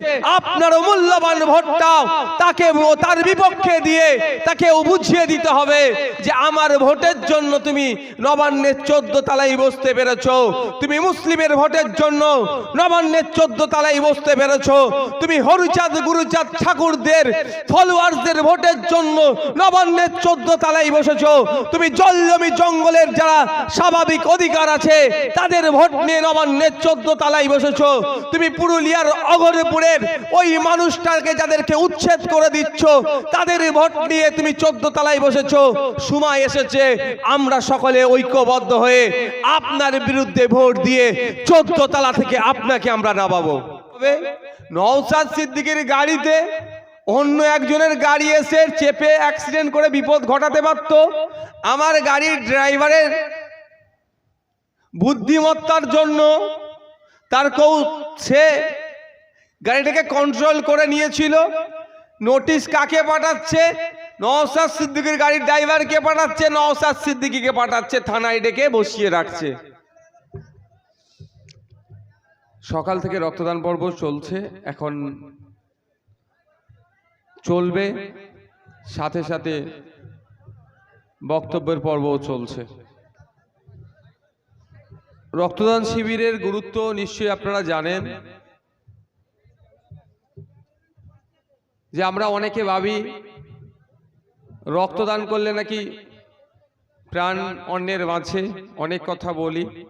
Yeah, আপনার মূল্যবান ভোটটাও তাকে তার বিপক্ষে দিয়ে তাকে বুঝিয়ে দিতে হবে যে আমার ভোটের জন্য তুমি নবান্নের চোদ্দ তালাই বসতে পেরেছ। তুমি মুসলিমের ভোটের জন্য নবান্নের চোদ্দ তালাই বসতে পেরেছ। তুমি হরিচাঁদ, গুরুচাঁদ ঠাকুরদের ফলোয়ার্সদের ভোটের জন্য নবান্নের চোদ্দ তালাই বসেছ। তুমি জল জমি জঙ্গলের যারা স্বাভাবিক অধিকার আছে, তাদের ভোট নিয়ে নবান্নের চোদ্দ তালাই বসেছ। তুমি পুরুলিয়ার অগরপুরের ওই মানুষটাকে যাদেরকে উচ্ছেদ করে দিচ্ছ, তাদের ভোট নিয়ে তুমি চোদ্দ তালাই বসেছ। সময় এসেছে, আমরা সকলে ঐক্যবদ্ধ হয়ে আপনার বিরুদ্ধে ভোট দিয়ে চোদ্দ তালা থেকে আপনাকে আমরা নামাবো। নওসাদ সিদ্দিকের গাড়িতে অন্য একজনের গাড়ি এসে চেপে অ্যাক্সিডেন্ট করে বিপদ ঘটাতে পারত। আমার গাড়ির ড্রাইভারের বুদ্ধিমত্তার জন্য তার কৌ সে গাড়িটাকে কন্ট্রোল করে নিয়েছিল। নোটিশ কাকে পাঠাচ্ছে? নওসাদ সিদ্দিকির গাড়ির ড্রাইভারকে পাঠাচ্ছে? নওসাদ সিদ্দিকিকে পাঠাচ্ছে, থানায় ডেকে বসিয়ে রাখছে। সকাল থেকে রক্তদান পর্ব চলছে, এখন চলবে, সাথে সাথে বক্তব্যের পর্বও চলছে। রক্তদান শিবিরের গুরুত্ব নিশ্চয়ই আপনারা জানেন। যে আমরা অনেকে ভাবি রক্তদান করলে নাকি প্রাণ অন্যের মাঝে অনেক কথা বলি।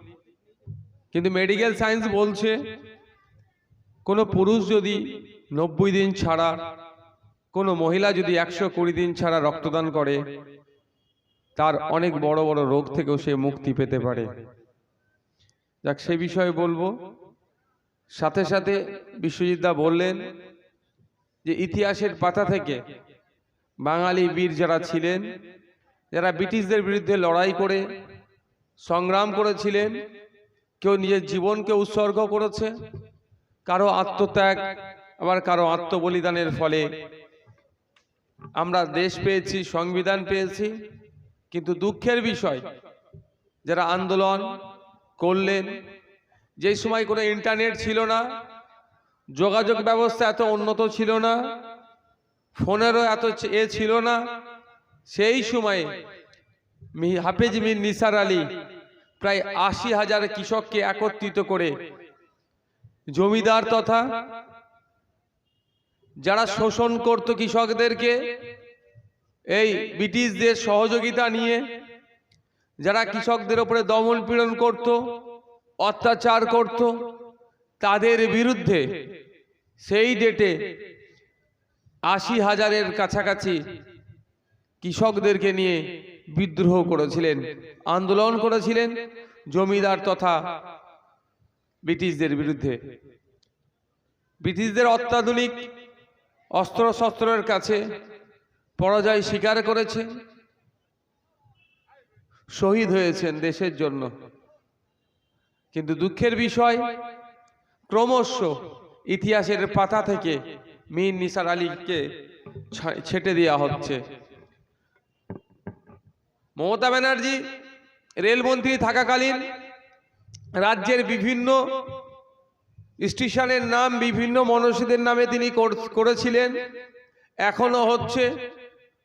কিন্তু মেডিকেল সায়েন্স বলছে, কোনো পুরুষ যদি নব্বই দিন ছাড়া, কোনো মহিলা যদি একশো কুড়ি দিন ছাড়া রক্তদান করে, তার অনেক বড় বড় রোগ থেকেও সে মুক্তি পেতে পারে। যাক, সে বিষয়ে বলব। সাথে সাথে বিশ্বজিৎ দা বললেন যে ইতিহাসের পাতা থেকে বাঙালি বীর যারা ছিলেন, যারা ব্রিটিশদের বিরুদ্ধে লড়াই করে সংগ্রাম করেছিলেন, কেউ নিজের জীবনকে উৎসর্গ করেছে, কারও আত্মত্যাগ, আবার কারও আত্মবলিদানের ফলে। আমরা দেশ পেয়েছি, সংবিধান পেয়েছি, কিন্তু দুঃখের বিষয়, যারা আন্দোলন করলেন যেই সময় কোনো ইন্টারনেট ছিল না যোগাযোগ ব্যবস্থা এত উন্নত ছিল না, ফোনেরও এত এ ছিল না। সেই সময়ে হাফেজ মির নিসার আলী প্রায় আশি হাজার কৃষককে একত্রিত করে জমিদার তথা যারা শোষণ করত কৃষকদেরকে, এই ব্রিটিশদের সহযোগিতা নিয়ে যারা কৃষকদের উপরে দমন পীড়ন করত, অত্যাচার করত তাদের বিরুদ্ধে সেই ডেটে আশি হাজারের কাছাকাছি কৃষকদেরকে নিয়ে বিদ্রোহ করেছিলেন, আন্দোলন করেছিলেন জমিদার তথা ব্রিটিশদের বিরুদ্ধে। ব্রিটিশদের অত্যাধুনিক অস্ত্র শস্ত্রের কাছে পরাজয় স্বীকার করেছে, শহীদ হয়েছেন দেশের জন্য। কিন্তু দুঃখের বিষয় ক্রমশ ইতিহাসের পাতা থেকে মীর নিসার আলীকে ছেটে দেওয়া হচ্ছে। মমতা ব্যানার্জি রেলমন্ত্রী থাকাকালীন রাজ্যের বিভিন্ন স্টেশনের নাম, বিভিন্ন মনীষীদের নামে তিনি কর- করেছিলেন। এখনও হচ্ছে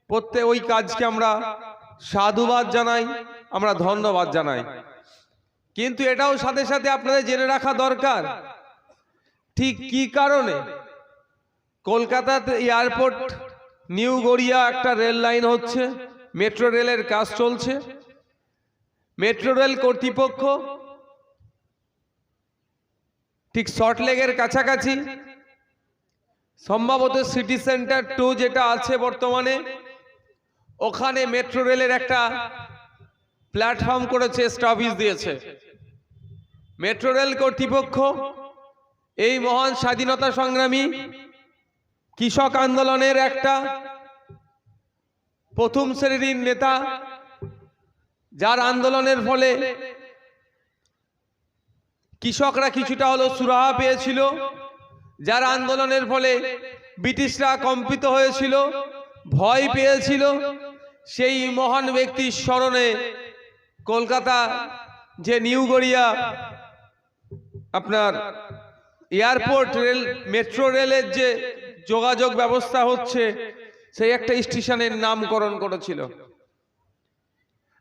প্রত্যেক ওই কাজকে আমরা সাধুবাদ জানাই, আমরা ধন্যবাদ জানাই। কিন্তু এটাও সাথে সাথে আপনাদের জেনে রাখা দরকার ঠিক কি কারণে? কলকাতাতে এয়ারপোর্ট, নিউ গড়িয়া একটা রেল লাইন হচ্ছে, মেট্রো রেলের কাজ চলছে। মেট্রো রেল কর্তৃপক্ষ ঠিক শর্টলেগের কাছাকাছি, সম্ভবত সিটি সেন্টার টু যেটা আছে বর্তমানে, ওখানে মেট্রো রেলের একটা প্ল্যাটফর্ম করেছে, স্টপেজ দিয়েছে। মেট্রো রেল কর্তৃপক্ষ এই মহান স্বাধীনতা সংগ্রামী কৃষক আন্দোলনের একটা প্রথম শ্রেণির নেতা, যার আন্দোলনের ফলে কৃষকরা কিছুটা হলো সুরাহা পেয়েছিল, যার আন্দোলনের ফলে ব্রিটিশরা কম্পিত হয়েছিল, ভয় পেয়েছিল, সেই মহান ব্যক্তির স্মরণে কলকাতা যে নিউ গড়িয়া আপনার এয়ারপোর্ট রেল, মেট্রো রেলের যে যোগাযোগ ব্যবস্থা হচ্ছে, সেই একটা স্টেশনের নামকরণ করেছিল।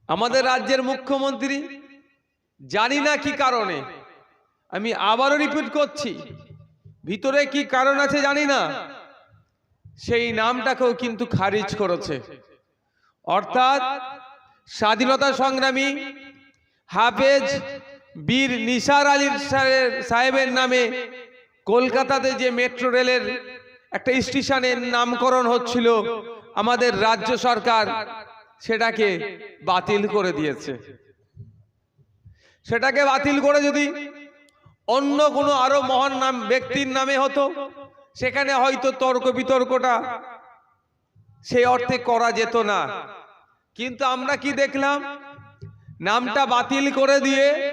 আমাদের রাজ্যের মুখ্যমন্ত্রী, জানি না কি কারণে, আমি আবারও রিপিট করছি, ভিতরে কি কারণ আছে জানি না, সেই নামটাকেও কিন্তু খারিজ করেছে। অর্থাৎ স্বাধীনতা সংগ্রামী হাফেজ বীর নিসার আলী সাহেব- সাহেবের নামে কলকাতাতে যে মেট্রো রেলের একটা স্টেশনের নামকরণ হচ্ছিল, আমাদের রাজ্য সরকার সেটাকে বাতিল করে দিয়েছে। সেটাকে বাতিল করে যদি অন্য কোনো আরও মহান নাম ব্যক্তির নামে হতো, সেখানে হয়তো তর্ক বিতর্কটা সেই অর্থে করা যেত না। কিন্তু আমরা কি দেখলাম? নামটা বাতিল করে দিয়ে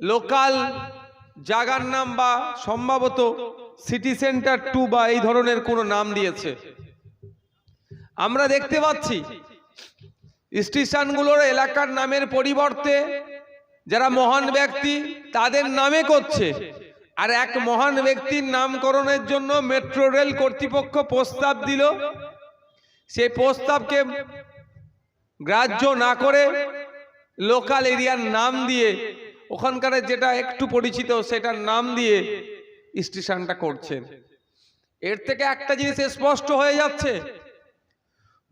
লোকাল জাগার নাম বা সম্ভবত সিটি সেন্টার টু বা এই ধরনের কোনো নাম দিয়েছে। আমরা দেখতে পাচ্ছি, স্টেশনগুলোর এলাকার নামের পরিবর্তে যারা মহান ব্যক্তি তাদের নামে করছে। আর এক মহান ব্যক্তির নামকরণের জন্য মেট্রো রেল কর্তৃপক্ষ প্রস্তাব দিল। সেই প্রস্তাবকে গ্রাহ্য না করে লোকাল এরিয়ার নাম দিয়ে ওখানকার যেটা একটু পরিচিত সেটার নাম দিয়ে স্টেশনটা করছেন। এর থেকে একটা জিনিস স্পষ্ট হয়ে যাচ্ছে।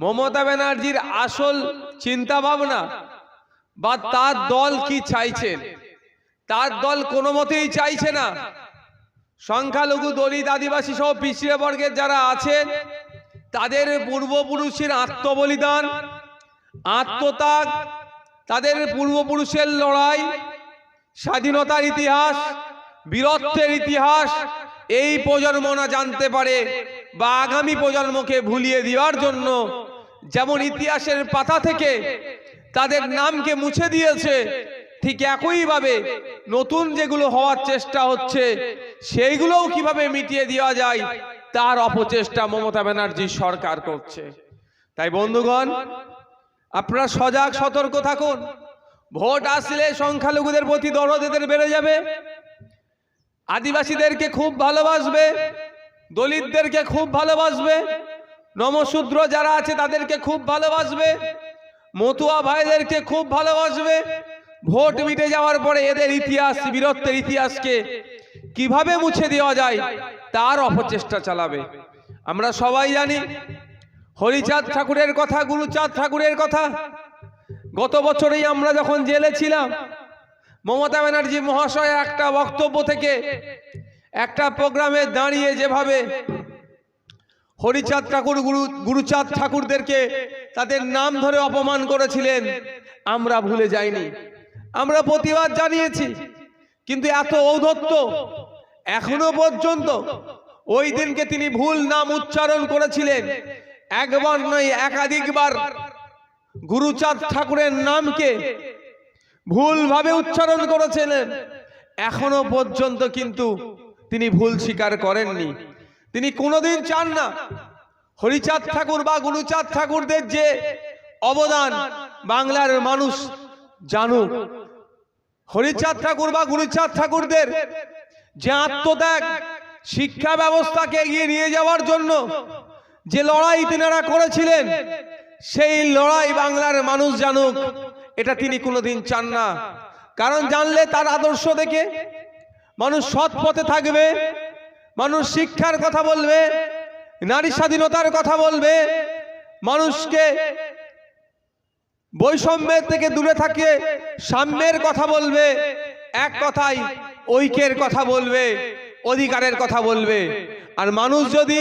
মমতা ব্যানার্জির আসল চিন্তা ভাবনা বা তার দল কি চাইছেন তার দল কোনো মতেই চাইছে না। সংখ্যালঘু দলিত আদিবাসী সহ পিছিয়ে বর্গের যারা আছেন তাদের পূর্বপুরুষের আত্মবলিদান, আত্মত্যাগ, তাদের পূর্বপুরুষের লড়াই স্বাধীনতার ইতিহাস, বীরত্বের ইতিহাস, এই প্রজন্ম না জানতে পারে বা আগামী প্রজন্মকে ভুলিয়ে দেওয়ার জন্য যেমন ইতিহাসের পাতা থেকে তাদের নামকে মুছে দিয়েছে, ঠিক একইভাবে নতুন যেগুলো হওয়ার চেষ্টা হচ্ছে, সেইগুলোও কীভাবে মিটিয়ে দেওয়া যায়, তার অপচেষ্টা মমতা ব্যানার্জি সরকার করছে। তাই বন্ধুগণ, আপনারা সজাগ সতর্ক থাকুন। ভোট আসলে সংখ্যালঘুদের প্রতি দরদ এদের বেড়ে যাবে। আদিবাসীদেরকে খুব ভালোবাসবে, দলিতদেরকে খুব ভালোবাসবে, নমশূদ্র যারা আছে তাদেরকে খুব ভালোবাসবে, মতুয়া ভাইদেরকে খুব ভালোবাসবে। ভোট মিটে যাওয়ার পরে এদের ইতিহাস, বীরত্বের ইতিহাসকে কীভাবে মুছে দেওয়া যায় তার অপচেষ্টা চালাবে। আমরা সবাই জানি, হরিচাঁদ ঠাকুরের কথা, গুরুচাঁদ ঠাকুরের কথা গত বছরেই আমরা যখন জেলে ছিলাম, মমতা ব্যানার্জি মহাশয় একটা বক্তব্য থেকে একটা প্রোগ্রামে দাঁড়িয়ে যেভাবে হরিচাঁদ ঠাকুর গুরু, গুরুচাঁদ ঠাকুরদেরকে তাদের নাম ধরে অপমান করেছিলেন, আমরা ভুলে যাইনি। আমরা প্রতিবাদ জানিয়েছি, কিন্তু এত ঔদ্ধত্য এখনও পর্যন্ত ওই দিনকে তিনি ভুল নাম উচ্চারণ করেছিলেন। একবার নয়, একাধিকবার গুরুচাঁদ ঠাকুরের নামকে ভুলভাবে উচ্চারণ করেছিলেন। এখনও পর্যন্ত কিন্তু তিনি ভুল স্বীকার করেননি। তিনি কোনোদিন চান না হরিচাঁদ ঠাকুর বা গুরুচাঁদ ঠাকুরদের যে অবদান বাংলার মানুষ জানুক। হরিচাঁদ ঠাকুর বা গুরুচাঁদ ঠাকুরদের যে আত্মত্যাগ, শিক্ষা ব্যবস্থাকে এগিয়ে নিয়ে যাওয়ার জন্য যে লড়াই তিনারা করেছিলেন সেই লড়াই বাংলার মানুষ জানুক, এটা তিনি কোনোদিন চান না। কারণ জানলে তার আদর্শ দেখে মানুষ সৎ পথে থাকবে, মানুষ শিক্ষার কথা বলবে, নারী স্বাধীনতার কথা বলবে, মানুষকে বৈষম্যের থেকে দূরে থাকে সাম্যের কথা বলবে, এক কথাই ঐক্যের কথা বলবে, অধিকারের কথা বলবে। আর মানুষ যদি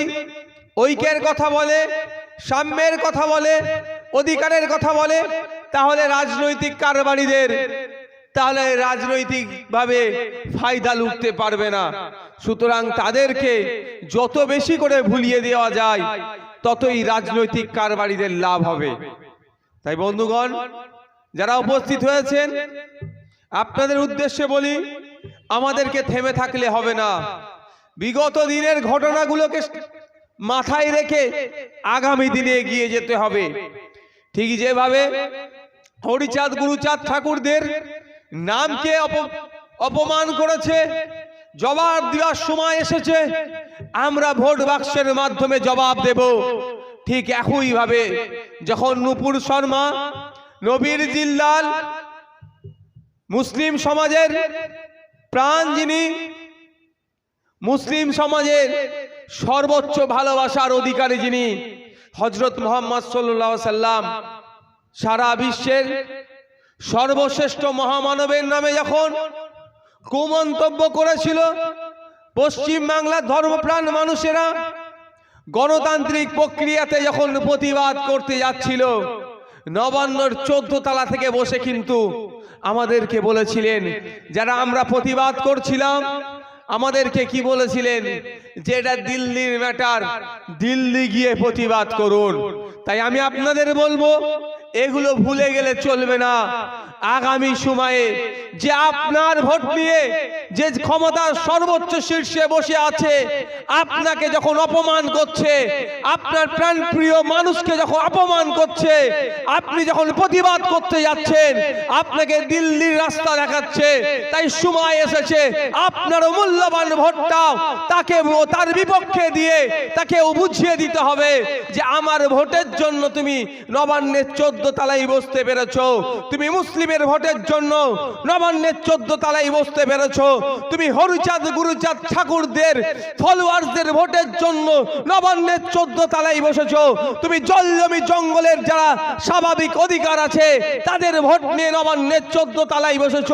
ঐক্যের কথা বলে সাম্যের কথা বলে, অধিকারের কথা বলে, তাহলে রাজনৈতিক কারবারিদের, তাহলে রাজনৈতিকভাবে ফায়দা লুটতে পারবে না। সুতরাং তাদেরকে যত বেশি করে ভুলিয়ে দেওয়া যায়, ততই রাজনৈতিক কারবারিদের লাভ হবে। তাই বন্ধুগণ, যারা উপস্থিত হয়েছেন, আপনাদের উদ্দেশ্যে বলি, আমাদেরকে থেমে থাকলে হবে না। বিগত দিনের ঘটনাগুলোকে মাথায় রেখে আগামী দিনে এগিয়ে যেতে হবে। ঠিক যেভাবে হরিচাঁদ, গুরুচাঁদ ঠাকুরদের নামকে অপমান করেছে, জবাব দেওয়ার সময় এসেছে, আমরা ভোট বাক্সের মাধ্যমে জবাব দেব। ঠিক একইভাবে যখন নুপুর শর্মা, নবীর জিল্লাল, মুসলিম সমাজের প্রাণ যিনি, মুসলিম সমাজের সর্বোচ্চ ভালোবাসার অধিকারী যিনি হজরত মোহাম্মদ সাল্লাহ সাল্লাম সারা বিশ্বের সর্বশ্রেষ্ঠ মহামানবের নামে যখন কুমন্তব্য করেছিল, পশ্চিম বাংলার ধর্মপ্রাণ মানুষেরা গণতান্ত্রিক প্রক্রিয়াতে যখন প্রতিবাদ করতে যাচ্ছিল, নবান্নর চোদ্দ তালা থেকে বসে কিন্তু আমাদেরকে বলেছিলেন, যারা আমরা প্রতিবাদ করছিলাম আমাদেরকে কি বলেছিলেন? যে এটা দিল্লির ম্যাটার দিল্লি গিয়ে প্রতিবাদ করুন। তাই আমি আপনাদের বলব এগুলো ভুলে গেলে চলবে না। আগামী সময়ে যে আপনার ভোট নিয়ে যে ক্ষমতার সর্বোচ্চ শীর্ষে বসে আছে, আপনাকে যখন অপমান করছে, আপনার প্রাণপ্রিয় মানুষকে যখন অপমান করছে, আপনি যখন প্রতিবাদ করতে যাচ্ছেন, আপনাকে দিল্লির রাস্তা দেখাচ্ছে, তাই সময় এসেছে আপনার মূল্যবান ভোটটা তাকে তার বিপক্ষে দিয়ে তাকে বুঝিয়ে দিতে হবে যে আমার ভোটের জন্য তুমি নবান্নের চোদ্দ তালাই বসতে পেরেছ। তুমি মুসলিমের ভোটের জন্য নবান্নের চোদ্দ তালাই বসতে পেরেছ। তুমি হরিচাঁদ, গুরুচাঁদ ঠাকুরদের ফলোয়ার্সদের ভোটের জন্য নবান্নের চোদ্দ তালাই বসেছ। তুমি জল জমি জঙ্গলের যারা স্বাভাবিক অধিকার আছে, তাদের ভোট নিয়ে নবান্নের চোদ্দ তালাই বসেছ।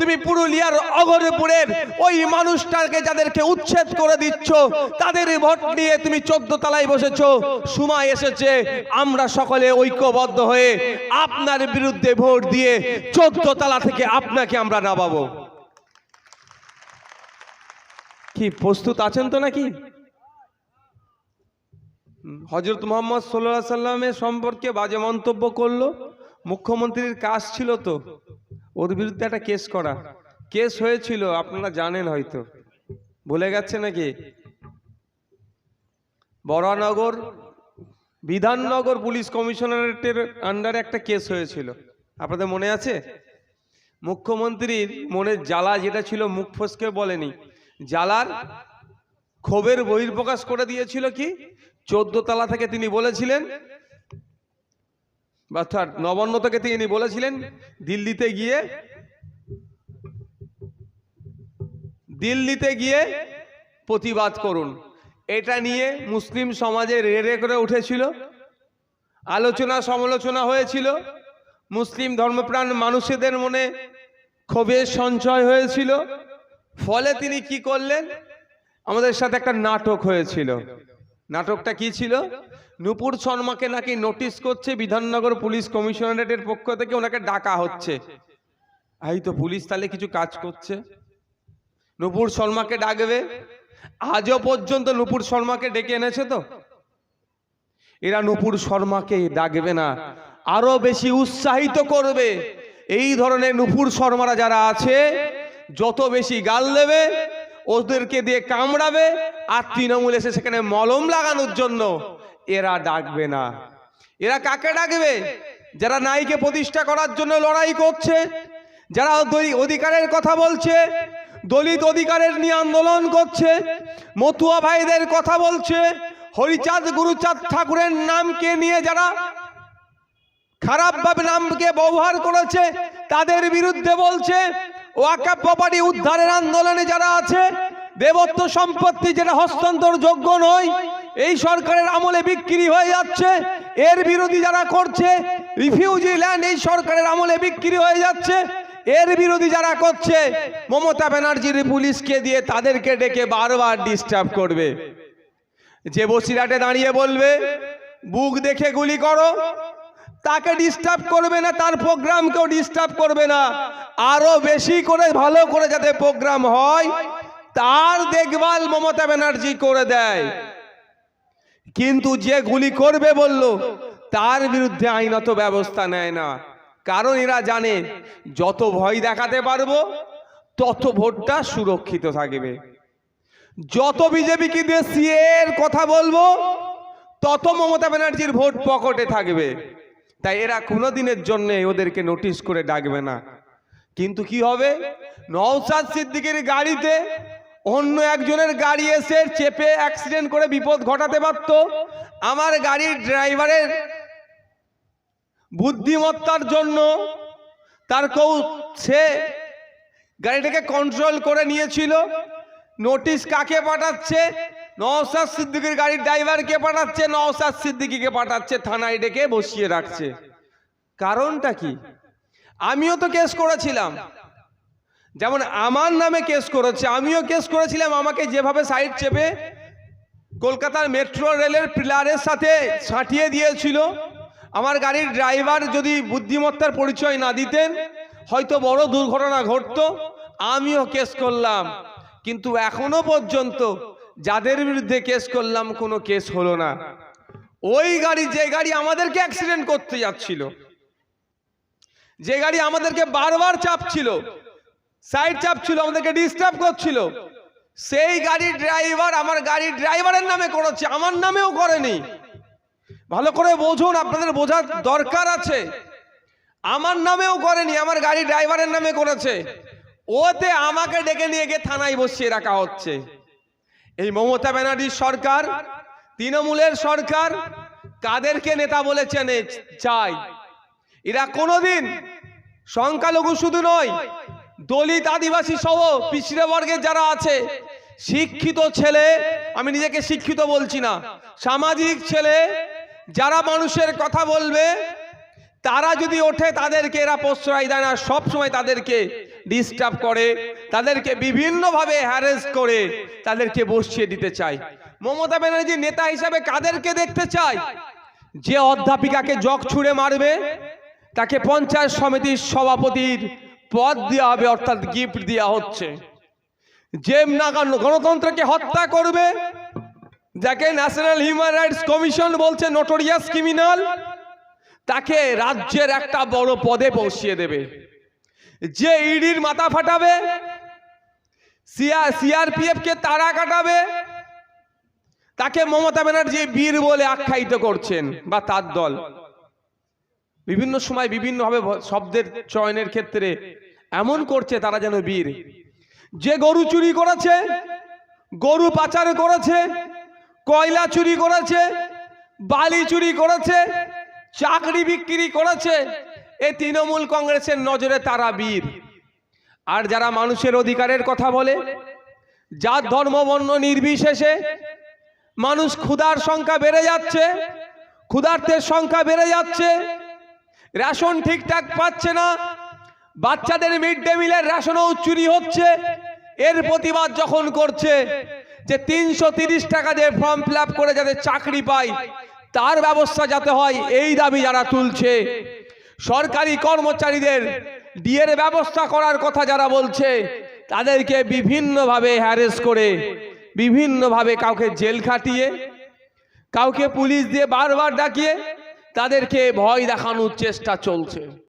তুমি পুরুলিয়ার অগরপুরের ওই মানুষটাকে যাদেরকে উচ্ছেদ করে দিচ্ছ, তাদের ভোট নিয়ে তুমি চোদ্দ তালাই বসেছ। সময় এসেছে, আমরা সকলে ঐক্যবদ্ধ হয়ে আপনার বিরুদ্ধে ভোট দিয়ে চোদ্দ তালা থেকে আপনাকে আমরা নামাবো। কি, প্রস্তুত আছেন তো নাকি? হজরত মোহাম্মদ সাল্লাহ সাল্লামের সম্পর্কে বাজে মন্তব্য করল। মুখ্যমন্ত্রীর কাজ ছিল তো, ওর বিরুদ্ধে একটা কেস করা। কেস হয়েছিল, আপনারা জানেন হয়তো। ভুলে গেছে নাকি? বরানগর বিধাননগর পুলিশ কমিশনারেটের আন্ডারে একটা কেস হয়েছিল। আপনাদের মনে আছে? মুখ্যমন্ত্রীর মনের জ্বালা যেটা ছিল, মুখ ফসকে বলেনি। জ্বালার ক্ষোভের বহির্প্রকাশ করে দিয়েছিল কি? চোদ্দ তলা থেকে তিনি বলেছিলেন অর্থাৎ নবান্ন থেকে তিনি বলেছিলেন, দিল্লিতে গিয়ে দিল্লিতে গিয়ে প্রতিবাদ করুন। এটা নিয়ে মুসলিম সমাজে রেড়ে করে উঠেছিল। আলোচনা সমালোচনা হয়েছিল। মুসলিম ধর্মপ্রাণ মানুষদের মনে ক্ষোভের সঞ্চয় হয়েছিল। ফলে তিনি কি করলেন? আমাদের সাথে একটা নাটক হয়েছিল। নাটকটা কি ছিল? নুপুর শর্মাকে নাকি নোটিশ করছে, বিধাননগর পুলিশ কমিশনারেটের পক্ষ থেকে ওনাকে ডাকা হচ্ছে। এই তো পুলিশ তাহলে কিছু কাজ করছে। নুপুর শর্মাকে ডাকবে। আজও পর্যন্ত নুপুর শর্মাকে ডেকে এনেছে তো? এরা নুপুর শর্মাকে ডাকবে না আরও বেশি উৎসাহিত করবে। এই ধরনের নুপুর শর্মারা যারা আছে, যত বেশি গাল দেবে, ওদেরকে দিয়ে কামড়াবে, আর তৃণমূল এসে সেখানে মলম লাগানোর জন্য এরা ডাকবে না। এরা কাকে ডাকবে? যারা নারীকে প্রতিষ্ঠা করার জন্য লড়াই করছে, যারা অধি- অধিকারের কথা বলছে দলিত অধিকারের নিয়ে আন্দোলন করছে, মতুয়া ভাইদের কথা বলছে, হরিচাঁদ গুরুচাঁদ ঠাকুরের নামকে নিয়ে যারা খারাপভাবে নামকে ব্যবহার করেছে, তাদের বিরুদ্ধে বলছে, ওয়াকাপ প্রপার্টি উদ্ধারের আন্দোলনে যারা আছে, দেবত্ব সম্পত্তি যেটা হস্তান্তর যোগ্য নয়, এই সরকারের আমলে বিক্রি হয়ে যাচ্ছে, এর বিরোধী যারা করছে, রিফিউজি ল্যান্ড এই সরকারের আমলে বিক্রি হয়ে যাচ্ছে এর বিরোধী যারা করছে, মমতা ব্যানার্জির পুলিশকে দিয়ে তাদেরকে ডেকে বারবার ডিস্টার্ব করবে। যে বসিরহাটে দাঁড়িয়ে বলবে, বুক দেখে গুলি করো। তাকে ডিস্টার্ব করবে না, তার প্রোগ্রামকেও ডিস্টার্ব করবে না। আরও বেশি করে, ভালো করে যাতে প্রোগ্রাম হয়, তার দেখভাল মমতা ব্যানার্জি করে দেয়। কিন্তু যে গুলি করবে বলল, তার বিরুদ্ধে আইনত ব্যবস্থা নেয় না। কারণ এরা জানে, যত ভয় দেখাতে পারব, তত ভোটটা সুরক্ষিত থাকবে। যত বিজেপিকে দিয়ে সিএর কথা বলব, তত মমতা ব্যানার্জির ভোট পকেটে থাকবে। তাই এরা কোনো দিনের জন্য ওদেরকে নোটিশ করে ডাকবে না। কিন্তু কি হবে? নওসাদ সিদ্দিকের গাড়িতে অন্য একজনের গাড়ি এসে চেপে অ্যাক্সিডেন্ট করে বিপদ ঘটাতে পারত। আমার গাড়ির ড্রাইভারের বুদ্ধিমত্তার জন্য তার কেউ সে গাড়িটাকে কন্ট্রোল করে নিয়েছিল। নোটিশ কাকে পাঠাচ্ছে? নওসাদ সিদ্দিকির গাড়ির ড্রাইভারকে পাঠাচ্ছে? নওসাদ সিদ্দিকিকে পাঠাচ্ছে, থানায় ডেকে বসিয়ে রাখছে। কারণটা কি? আমিও তো কেস করেছিলাম। যেমন আমার নামে কেস করেছে, আমিও কেস করেছিলাম আমাকে যেভাবে সাইড চেপে কলকাতার মেট্রো রেলের পিলারের সাথে ছাঁটিয়ে দিয়েছিল। আমার গাড়ির ড্রাইভার যদি বুদ্ধিমত্তার পরিচয় না দিতেন, হয়তো বড় দুর্ঘটনা ঘটতো, আমিও কেস করলাম। কিন্তু এখনও পর্যন্ত যাদের বিরুদ্ধে কেস করলাম, কোনো কেস হলো না। ওই গাড়ি, যে গাড়ি আমাদেরকে অ্যাক্সিডেন্ট করতে যাচ্ছিল, যে গাড়ি আমাদেরকে বারবার চাপছিল সাইড চাপছিল, আমাদেরকে ডিস্টার্ব করছিল, সেই গাড়ির ড্রাইভার আমার গাড়ির ড্রাইভারের নামে করেছে, আমার নামেও করেনি। ভালো করে বোঝুন, আপনাদের বোঝার দরকার আছে। আমার নামেও করেনি, আমার গাড়ি ড্রাইভারের নামে করেছে। ওতে আমাকে ডেকে নিয়ে গিয়ে থানায় বসিয়ে রাখা হচ্ছে। এই মমতা ব্যানার্জির সরকার, তৃণমূলের সরকার, কাদেরকে নেতা বলেছেন চাই এরা কোনোদিন সংখ্যালঘু শুধু নয়, দলিত আদিবাসী সহ পিছড়ে বর্গের যারা আছে, শিক্ষিত ছেলে, আমি নিজেকে শিক্ষিত বলছি না, সামাজিক ছেলে যারা মানুষের কথা বলবে, তারা যদি ওঠে, তাদেরকে এরা প্রশ্রয় দেয় না। সবসময় তাদেরকে ডিস্টার্ব করে, তাদেরকে বিভিন্নভাবে হ্যারেস করে, তাদেরকে বসিয়ে দিতে চায়। মমতা ব্যানার্জি নেতা হিসাবে কাদেরকে দেখতে চায়? যে অধ্যাপিকাকে জগ ছুঁড়ে মারবে, তাকে পঞ্চায়েত সমিতির সভাপতির পদ দেওয়া হবে, অর্থাৎ গিফট দেওয়া হচ্ছে। যে গণতন্ত্রকে হত্যা করবে যাকে ন্যাশনাল হিউম্যান রাইটস কমিশন বলছে নোটোরিয়াস ক্রিমিনাল তাকে রাজ্যের একটা বড় পদে পৌঁছিয়ে দেবে। যে ইডির মাথা ফাটাবে সিআরপিএফ কে তারা কাটাবে, তাকে মমতা ব্যানার্জি বীর বলে আখ্যায়িত করছেন বা তার দল। বিভিন্ন সময় বিভিন্নভাবে শব্দের চয়নের ক্ষেত্রে এমন করছে তারা যেন বীর। যে গরু চুরি করেছে, গরু পাচার করেছে কয়লা চুরি করেছে, বালি চুরি করেছে, চাকরি বিক্রি করেছে এই তৃণমূল কংগ্রেসের নজরে তারা বীর। আর যারা মানুষের অধিকারের কথা বলে, যার ধর্ম বর্ণ নির্বিশেষে মানুষ ক্ষুধার সংখ্যা বেড়ে যাচ্ছে, ক্ষুধার্তের সংখ্যা বেড়ে যাচ্ছে, রেশন ঠিকঠাক পাচ্ছে না, বাচ্চাদের মিড ডে মিলের রেশনও চুরি হচ্ছে, এর প্রতিবাদ যখন করছে যে তিনশো টাকা দিয়ে ফর্ম ফিল করে যাতে চাকরি পায়, তার ব্যবস্থা যাতে হয়, এই দাবি যারা তুলছে। সরকারি কর্মচারীদের ডিএর ব্যবস্থা করার কথা যারা বলছে, তাদেরকে বিভিন্নভাবে হ্যারেস করে, বিভিন্নভাবে কাউকে জেল খাটিয়ে, কাউকে পুলিশ দিয়ে বারবার ডাকিয়ে, তাদেরকে ভয় দেখানোর চেষ্টা চলছে।